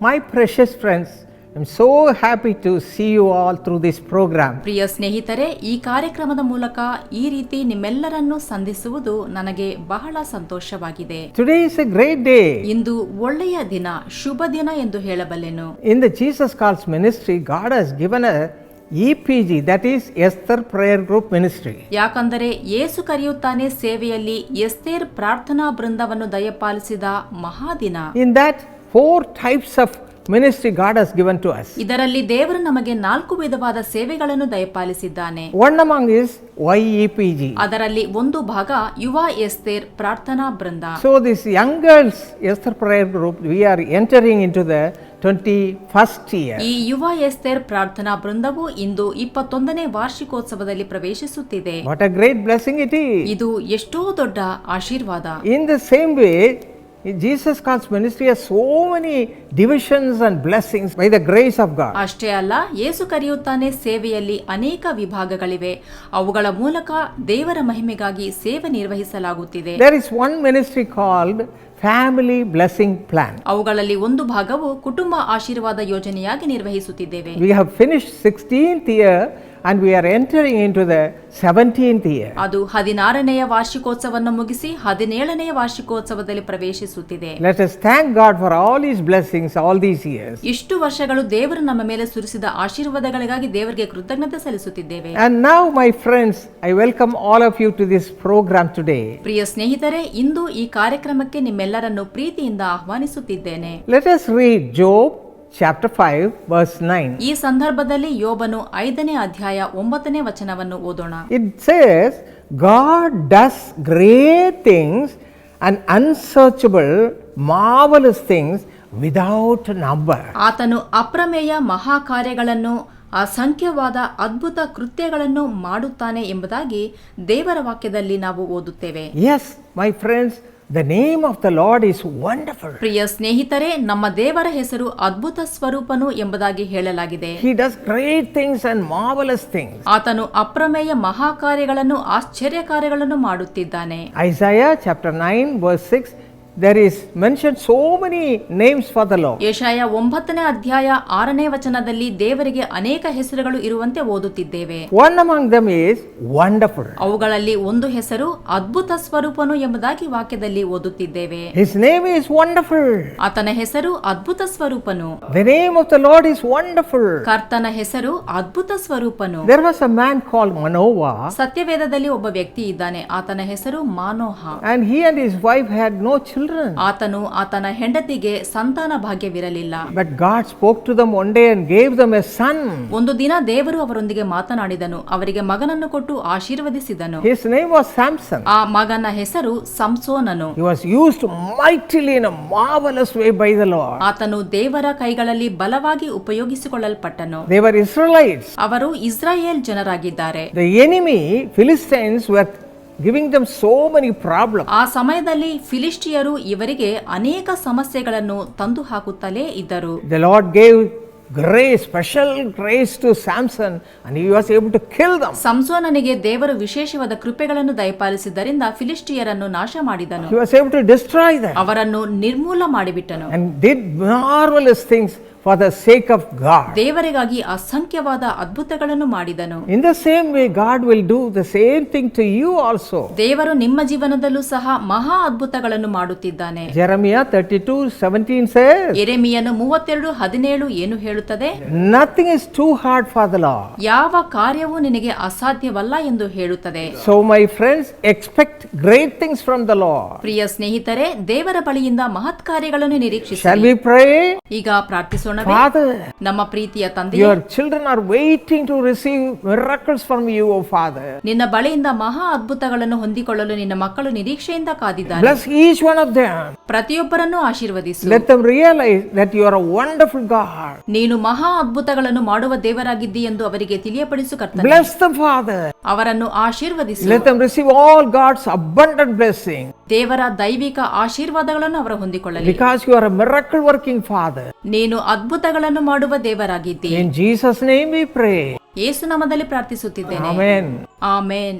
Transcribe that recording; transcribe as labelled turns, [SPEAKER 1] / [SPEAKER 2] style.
[SPEAKER 1] My precious friends I'm so happy to see you all through this programme
[SPEAKER 2] ಪ್ರಿಯ ಸ್ನೇಹಿತರೆ ಈ ಕಾರ್ಯಕ್ರಮದ ಮೂಲಕ ಈ ರೀತಿ ನಿಮ್ಮೆಲ್ಲರನ್ನು ಸಂಧಿಸುವುದು ನನಗೆ ಬಹಳ ಸಂತೋಷವಾಗಿದೆ.
[SPEAKER 1] Today is a great day
[SPEAKER 2] ಇಂದು ಒಳ್ಳೆಯ ದಿನ ಶುಭ ದಿನ ಎಂದು ಹೇಳಬಲ್ಲೆನು.
[SPEAKER 1] In the Jesus calls ministry God has given a EPG that is Esther prayer group ministry
[SPEAKER 2] ಯಾಕಂದರೆ ಏಸು ಕರೆಯುತ್ತಾನೆ ಸೇವೆಯಲ್ಲಿ ಎಸ್ತೇರ್ ಪ್ರಾರ್ಥನಾ ಬೃಂದವನ್ನು ದಯಪಾಲಿಸಿದ ಮಹಾದಿನ
[SPEAKER 1] in that four types of ministry God has given to us.
[SPEAKER 2] ಇದರಲ್ಲಿ ದೇವರು ನಮಗೆ ನಾಲ್ಕು ವಿಧವಾದ ಸೇವೆಗಳನ್ನು ದಯಪಾಲಿಸಿದ್ದಾನೆ
[SPEAKER 1] One among is YEPG.
[SPEAKER 2] ಅದರಲ್ಲಿ ಒಂದು ಭಾಗ ಯುವ ಎಸ್ತೇರ್ ಪ್ರಾರ್ಥನಾ Brinda
[SPEAKER 1] So, this young girls Esther Prayer Group, we are entering into the 21st year.
[SPEAKER 2] ಈ ಯುವ ಎಸ್ತೇರ್ ಪ್ರಾರ್ಥನಾ ಬೃಂದವು ಇಂದು ಇಪ್ಪತ್ತೊಂದನೇ ವಾರ್ಷಿಕೋತ್ಸವದಲ್ಲಿ ಪ್ರವೇಶಿಸುತ್ತಿದೆ
[SPEAKER 1] What a great blessing it is.
[SPEAKER 2] ಇದು ಎಷ್ಟೋ ದೊಡ್ಡ ಆಶೀರ್ವಾದ
[SPEAKER 1] In the same way, Jesus calls ministry so many divisions and blessings by the grace of God
[SPEAKER 2] ಅಷ್ಟೇ ಅಲ್ಲ ಯೇಸು ಕರೆಯುತ್ತಾನೆ ಸೇವೆಯಲ್ಲಿ ಅನೇಕ ವಿಭಾಗಗಳಿವೆ. ಅವುಗಳ ಮೂಲಕ ದೇವರ ಮಹಿಮೆಗಾಗಿ ಸೇವೆ ನಿರ್ವಹಿಸಲಾಗುತ್ತಿದೆ.
[SPEAKER 1] There is one ministry called family blessing plan
[SPEAKER 2] ಅವುಗಳಲ್ಲಿ ಒಂದು ಭಾಗವು ಕುಟುಂಬ ಆಶೀರ್ವಾದ ಯೋಜನೆಯಾಗಿ ನಿರ್ವಹಿಸುತ್ತಿದ್ದೇವೆ.
[SPEAKER 1] We have finish sixteen year and we are entering into the 17th year.
[SPEAKER 2] ಅದು ಹದಿನಾರನೆಯ ವಾರ್ಷಿಕೋತ್ಸವವನ್ನು ಮುಗಿಸಿ ಹದಿನೇಳನೆಯ ವಾರ್ಷಿಕೋತ್ಸವದಲ್ಲಿ ಪ್ರವೇಶಿಸುತ್ತಿದೆ
[SPEAKER 1] Let us thank God for all His blessings all these years.
[SPEAKER 2] ಇಷ್ಟು ವರ್ಷಗಳು ದೇವರು ನಮ್ಮ ಮೇಲೆ ಸುರಿಸಿದ ಆಶೀರ್ವಾದಗಳಿಗಾಗಿ ದೇವರಿಗೆ ಕೃತಜ್ಞತೆ ಸಲ್ಲಿಸುತ್ತಿದ್ದೇವೆ
[SPEAKER 1] And now, my friends, I welcome all of you to this program today.
[SPEAKER 2] ಪ್ರಿಯ ಸ್ನೇಹಿತರೆ ಇಂದು ಈ ಕಾರ್ಯಕ್ರಮಕ್ಕೆ ನಿಮ್ಮೆಲ್ಲರನ್ನು ಪ್ರೀತಿಯಿಂದ ಆಹ್ವಾನಿಸುತ್ತಿದ್ದೇನೆ
[SPEAKER 1] Let us read Job chapter 5, verse 9.
[SPEAKER 2] ಈ ಸಂದರ್ಭದಲ್ಲಿ ಯೋಬನು ಐದನೇ ಅಧ್ಯಾಯ ಒಂಬತ್ತನೇ ವಚನವನ್ನು ಓದೋಣ.
[SPEAKER 1] It says God does great things and unsearchable marvellous things without number
[SPEAKER 2] ಆತನು ಅಪ್ರಮೇಯ ಮಹಾಕಾರ್ಯಗಳನ್ನು ಅಸಂಖ್ಯವಾದ ಅದ್ಭುತ ಕೃತ್ಯಗಳನ್ನು ಮಾಡುತ್ತಾನೆ ಎಂಬುದಾಗಿ ದೇವರ ವಾಕ್ಯದಲ್ಲಿ ನಾವು ಓದುತ್ತೇವೆ.
[SPEAKER 1] Yes my friends, the name of the Lord is wonderful.
[SPEAKER 2] ಪ್ರಿಯ ಸ್ನೇಹಿತರೆ ನಮ್ಮ ದೇವರ ಹೆಸರು ಅದ್ಭುತ ಸ್ವರೂಪನು ಎಂಬುದಾಗಿ ಹೇಳಲಾಗಿದೆ
[SPEAKER 1] He does great things and marvelous things.
[SPEAKER 2] ಆತನು ಅಪ್ರಮೇಯ ಮಹಾಕಾರ್ಯಗಳನ್ನು ಆಶ್ಚರ್ಯ ಕಾರ್ಯಗಳನ್ನು ಮಾಡುತ್ತಿದ್ದಾನೆ
[SPEAKER 1] Isaiah chapter 9, verse 6, there is mentioned so many names for the Lord.
[SPEAKER 2] ಯಶಾಯ ಒಂಬತ್ತನೇ ಅಧ್ಯಾಯ ಆರನೇ ವಚನದಲ್ಲಿ ದೇವರಿಗೆ ಅನೇಕ ಹೆಸರುಗಳು ಇರುವಂತೆ ಓದುತ್ತಿದ್ದೇವೆ
[SPEAKER 1] One among them is wonderful.
[SPEAKER 2] ಅವುಗಳಲ್ಲಿ ಒಂದು ಹೆಸರು ಅದ್ಭುತ ಸ್ವರೂಪನು ಎಂಬುದಾಗಿ ವಾಕ್ಯದಲ್ಲಿ ಓದುತ್ತಿದ್ದೇವೆ
[SPEAKER 1] His name is wonderful.
[SPEAKER 2] ಆತನ ಹೆಸರು ಅದ್ಭುತ ಸ್ವರೂಪನು
[SPEAKER 1] The name of the Lord is wonderful.
[SPEAKER 2] ಕರ್ತನ ಹೆಸರು ಅದ್ಭುತ ಸ್ವರೂಪನು
[SPEAKER 1] There was a man called Manoah,
[SPEAKER 2] ಸತ್ಯವೇದದಲ್ಲಿ ಒಬ್ಬ ವ್ಯಕ್ತಿ ಇದ್ದಾನೆ ಆತನ ಹೆಸರು Manoah
[SPEAKER 1] and he and his wife had no children.
[SPEAKER 2] ಆತನು ಆತನ ಹೆಂಡತಿಗೆ ಸಂತಾನ ಭಾಗ್ಯವಿರಲಿಲ್ಲ.
[SPEAKER 1] But God spoke to them one day and gave them a son
[SPEAKER 2] ಒಂದು ದಿನ ದೇವರು ಅವರೊಂದಿಗೆ ಮಾತನಾಡಿದನು ಅವರಿಗೆ ಮಗನನ್ನು ಕೊಟ್ಟು ಆಶೀರ್ವದಿಸಿದನು.
[SPEAKER 1] ಹಿಸ್ ನೇಮ್ ವಾಸ್ ಸ್ಯಾಮ್ಸನ್
[SPEAKER 2] ಆ ಮಗನ ಹೆಸರು ಸಂಸೋನನು.
[SPEAKER 1] ಹಿ ವಾಸ್ ಯೂಸ್ಡ್ ಮೈಟಿಲಿ ಇನ್
[SPEAKER 2] ಆತನು ದೇವರ ಕೈಗಳಲ್ಲಿ ಬಲವಾಗಿ ಉಪಯೋಗಿಸಿಕೊಳ್ಳಲ್ಪಟ್ಟನು.
[SPEAKER 1] ದೇವರ್ ಇಸ್ರಾಯೇಲೈಟ್ಸ್
[SPEAKER 2] ಅವರು Israel ಜನರಾಗಿದ್ದಾರೆ.
[SPEAKER 1] The enemy Philistines were giving them so many problem
[SPEAKER 2] ಆ ಸಮಯದಲ್ಲಿ ಫಿಲಿಸ್ಟಿಯರು ಇವರಿಗೆ ಅನೇಕ ಸಮಸ್ಯೆಗಳನ್ನು ತಂದು ಹಾಕುತ್ತಲೇ ಇದ್ದರು.
[SPEAKER 1] The Lord gave grace special grace to Samson and he was able to kill them
[SPEAKER 2] ಸಂಸೋನನಿಗೆ ದೇವರು ವಿಶೇಷವಾದ ಕೃಪೆಗಳನ್ನು ದಯಪಾಲಿಸಿದ್ದರಿಂದ ಫಿಲಿಸ್ಟಿಯರನ್ನು ನಾಶ ಮಾಡಿದನು.
[SPEAKER 1] He was able to destroy them
[SPEAKER 2] ಅವರನ್ನು ನಿರ್ಮೂಲ ಮಾಡಿಬಿಟ್ಟನು.
[SPEAKER 1] And did marvellous things. For the sake of God.
[SPEAKER 2] ದೇವರಿಗಾಗಿ ಅಸಂಖ್ಯವಾದ ಅದ್ಭುತಗಳನ್ನು ಮಾಡಿದನು.
[SPEAKER 1] In the same way God will do the same thing to you also
[SPEAKER 2] ದೇವರು ನಿಮ್ಮ ಜೀವನದಲ್ಲೂ ಸಹ ಮಹಾ ಅದ್ಭುತಗಳನ್ನು ಮಾಡುತ್ತಿದ್ದಾನೆ.
[SPEAKER 1] Jeremiah 32 17 says,
[SPEAKER 2] ಎರೆಮಿಯನು ಮೂವತ್ತೆರಡು ಹದಿನೇಳು ಏನು ಹೇಳುತ್ತದೆ?
[SPEAKER 1] Nothing is too hard for the Lord
[SPEAKER 2] ಯಾವ ಕಾರ್ಯವೂ ನಿನಗೆ ಅಸಾಧ್ಯವಲ್ಲ ಎಂದು ಹೇಳುತ್ತದೆ.
[SPEAKER 1] So, my friends expect great things from the Lord
[SPEAKER 2] ಪ್ರಿಯ ಸ್ನೇಹಿತರೆ ದೇವರ ಬಳಿಯಿಂದ ಮಹತ್ ಕಾರ್ಯಗಳನ್ನು ನಿರೀಕ್ಷಿಸಿ
[SPEAKER 1] Shall we pray?
[SPEAKER 2] ಈಗ ಪ್ರಾರ್ಥಿಸೋಣವೇ ನಮ್ಮ ಪ್ರೀತಿಯ ತಂದೆಯ
[SPEAKER 1] your children are waiting to receive miracles from you O Father
[SPEAKER 2] ನಿನ್ನ ಬಳಿಯಿಂದ ಮಹಾ ಅದ್ಭುತಗಳನ್ನು ಹೊಂದಿಕೊಳ್ಳಲು ನಿನ್ನ ಮಕ್ಕಳು ನಿರೀಕ್ಷೆಯಿಂದ ಕಾದಿದ್ದಾರೆ.
[SPEAKER 1] Plus
[SPEAKER 2] each ಆಶೀರ್ವದಿಸು. ನೀನು ಮಹಾ ಅದ್ಭುತಗಳನ್ನು ಮಾಡುವ ದೇವರಾಗಿದ್ದೀ ಎಂದು ಅವರಿಗೆ ತಿಳಿಯಪಡಿಸು
[SPEAKER 1] ಕರ್ತವ್ಯ ಫಾದರ್
[SPEAKER 2] ಅವರನ್ನು ಆಶೀರ್ವದಿಸು.
[SPEAKER 1] Let them all God's abundant
[SPEAKER 2] ದೇವರ ದೈವಿಕ ಆಶೀರ್ವಾದಗಳನ್ನು ಅವರು ಹೊಂದಿಕೊಳ್ಳಲಿ.
[SPEAKER 1] Because you miracle working Father
[SPEAKER 2] ನೀನು ಅದ್ಭುತಗಳನ್ನು ಮಾಡುವ ದೇವರಾಗಿದ್ದಿ
[SPEAKER 1] In Jesus' name we pray.
[SPEAKER 2] ಯೇಸು ನಾಮದಲ್ಲಿ ಪ್ರಾರ್ಥಿಸುತ್ತಿದ್ದೇನೆ
[SPEAKER 1] Amen.
[SPEAKER 2] ಆಮೇನ್